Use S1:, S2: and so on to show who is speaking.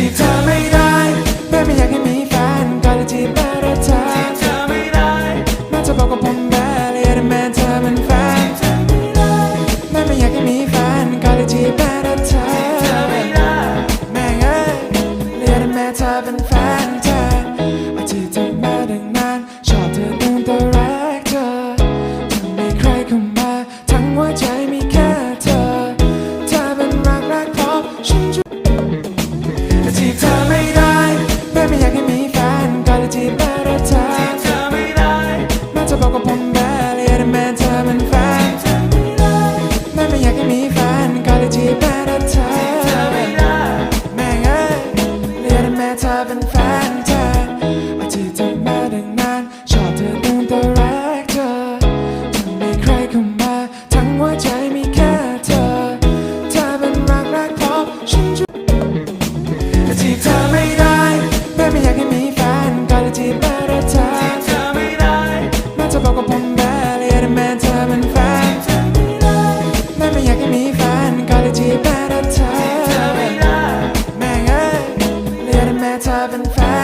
S1: จีบเธอไม่ได้แม่ไม่อยากให้มีแฟนก็เลยจีบได้แต่เธอจีบเธอไม่ได้แม่จะบอกกับผม ที่แม่รักเธอที่เธอไม่ได้แม่จะบอกกับผม ไม่อยากให้มีแฟนก็เลยจีบแม่เธอแม่เอ้ยเรียนแม่เธอเป็นแฟน